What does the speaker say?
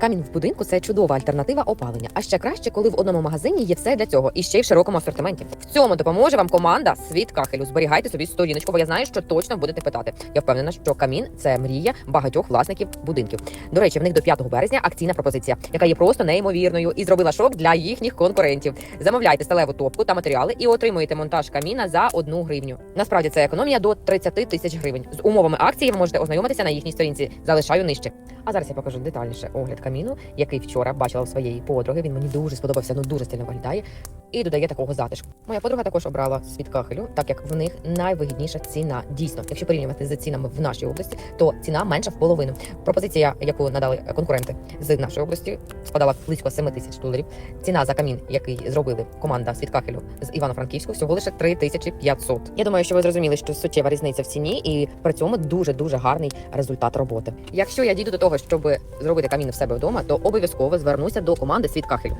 Камінь в будинку це чудова альтернатива опалення. А ще краще, коли в одному магазині є все для цього і ще й в широкому асортименті. В цьому допоможе вам команда Світ Кахелю. Зберігайте собі сторіночку, бо я знаю, що точно будете питати. Я впевнена, що камін це мрія багатьох власників будинків. До речі, в них до 5 березня акційна пропозиція, яка є просто неймовірною і зробила шок для їхніх конкурентів. Замовляйте сталеву топку та матеріали і отримуєте монтаж каміна за одну гривню. Насправді це економія до 30 тисяч гривень. З умовами акції ви можете ознайомитися на їхній сторінці. Залишаю нижче. А зараз я покажу детальніше огляд каміну, який вчора бачила у своєї подруги. Він мені дуже сподобався, ну дуже сильно виглядає і додає такого затишку. Моя подруга також обрала світ кахелю, так як в них найвигідніша ціна. Дійсно, якщо порівнювати з цінами в нашій області, то ціна менша в половину. Пропозиція, яку надали конкуренти з нашої області, складала близько 7 тисяч доларів. Ціна за камін, який зробили команда світ кахелю з Івано-Франківську, всього лише 3500. Я думаю, що ви зрозуміли, що суттєва різниця в ціні, і при цьому дуже дуже гарний результат роботи. Якщо я дійду до того, щоб зробити камін в себе вдома, то обов'язково звернуся до команди світ кахелю.